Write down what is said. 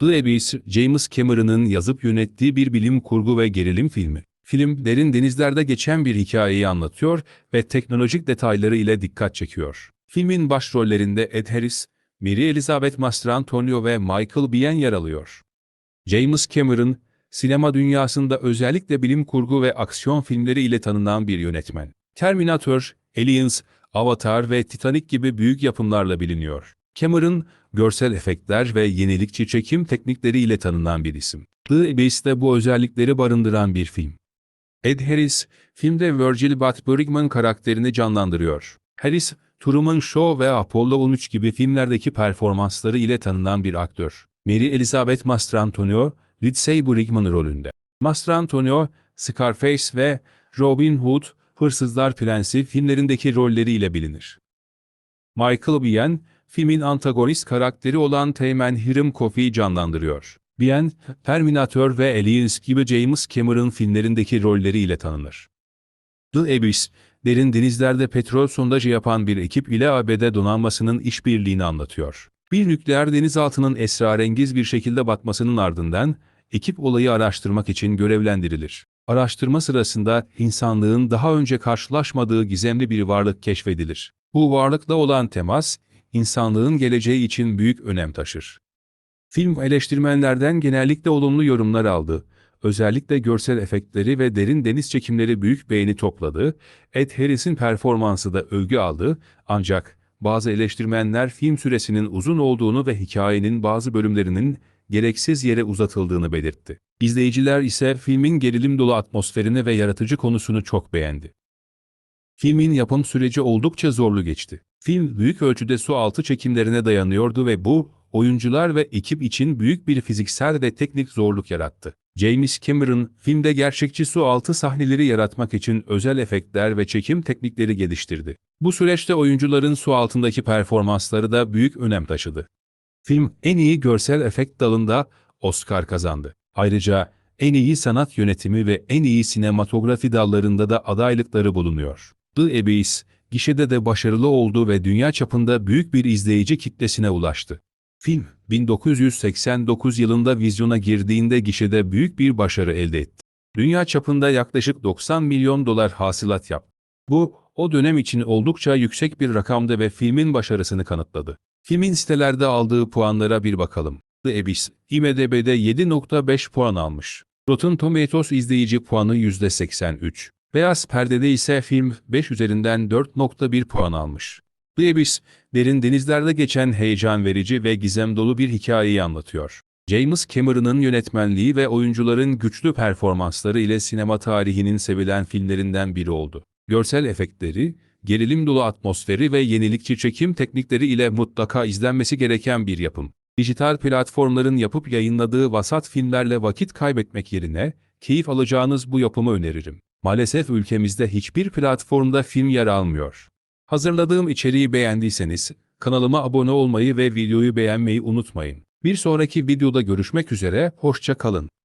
The Abyss, James Cameron'ın yazıp yönettiği bir bilim kurgu ve gerilim filmi. Film, derin denizlerde geçen bir hikayeyi anlatıyor ve teknolojik detayları ile dikkat çekiyor. Filmin başrollerinde Ed Harris, Mary Elizabeth Mastrantonio ve Michael Biehn yer alıyor. James Cameron, sinema dünyasında özellikle bilim kurgu ve aksiyon filmleri ile tanınan bir yönetmen. Terminator, Aliens, Avatar ve Titanic gibi büyük yapımlarla biliniyor. Cameron, görsel efektler ve yenilikçi çekim teknikleri ile tanınan bir isim. The Abyss de bu özellikleri barındıran bir film. Ed Harris, filmde Virgil Bat Bergman karakterini canlandırıyor. Harris, Truman Show ve Apollo 13 gibi filmlerdeki performansları ile tanınan bir aktör. Mary Elizabeth Mastrantonio, Lindsay Bergman rolünde. Mastrantonio, Scarface ve Robin Hood, Hırsızlar Prensi filmlerindeki rolleriyle bilinir. Michael Biehn, filmin antagonist karakteri olan Teğmen Hiram Coffey'i canlandırıyor. Biehn, Terminator ve Aliens gibi James Cameron filmlerindeki rolleriyle tanınır. The Abyss, derin denizlerde petrol sondajı yapan bir ekip ile ABD donanmasının işbirliğini anlatıyor. Bir nükleer denizaltının esrarengiz bir şekilde batmasının ardından, ekip olayı araştırmak için görevlendirilir. Araştırma sırasında insanlığın daha önce karşılaşmadığı gizemli bir varlık keşfedilir. Bu varlıkla olan temas, insanlığın geleceği için büyük önem taşır. Film eleştirmenlerden genellikle olumlu yorumlar aldı. Özellikle görsel efektleri ve derin deniz çekimleri büyük beğeni topladı. Ed Harris'in performansı da övgü aldı. Ancak bazı eleştirmenler film süresinin uzun olduğunu ve hikayenin bazı bölümlerinin gereksiz yere uzatıldığını belirtti. İzleyiciler ise filmin gerilim dolu atmosferini ve yaratıcı konusunu çok beğendi. Filmin yapım süreci oldukça zorlu geçti. Film büyük ölçüde su altı çekimlerine dayanıyordu ve bu, oyuncular ve ekip için büyük bir fiziksel ve teknik zorluk yarattı. James Cameron, filmde gerçekçi su altı sahneleri yaratmak için özel efektler ve çekim teknikleri geliştirdi. Bu süreçte oyuncuların su altındaki performansları da büyük önem taşıdı. Film en iyi görsel efekt dalında Oscar kazandı. Ayrıca en iyi sanat yönetimi ve en iyi sinematografi dallarında da adaylıkları bulunuyor. The Abyss, gişede de başarılı oldu ve dünya çapında büyük bir izleyici kitlesine ulaştı. Film, 1989 yılında vizyona girdiğinde gişede büyük bir başarı elde etti. Dünya çapında yaklaşık 90 milyon dolar hasılat yaptı. Bu, o dönem için oldukça yüksek bir rakamdı ve filmin başarısını kanıtladı. Filmin sitelerde aldığı puanlara bir bakalım. The Abyss, IMDb'de 7.5 puan almış. Rotten Tomatoes izleyici puanı %83. Beyaz Perde'de ise film 5 üzerinden 4.1 puan almış. The Abyss, derin denizlerde geçen heyecan verici ve gizem dolu bir hikayeyi anlatıyor. James Cameron'ın yönetmenliği ve oyuncuların güçlü performansları ile sinema tarihinin sevilen filmlerinden biri oldu. Görsel efektleri, gerilim dolu atmosferi ve yenilikçi çekim teknikleri ile mutlaka izlenmesi gereken bir yapım. Dijital platformların yapıp yayınladığı vasat filmlerle vakit kaybetmek yerine, keyif alacağınız bu yapımı öneririm. Maalesef ülkemizde hiçbir platformda film yer almıyor. Hazırladığım içeriği beğendiyseniz, kanalıma abone olmayı ve videoyu beğenmeyi unutmayın. Bir sonraki videoda görüşmek üzere, hoşça kalın.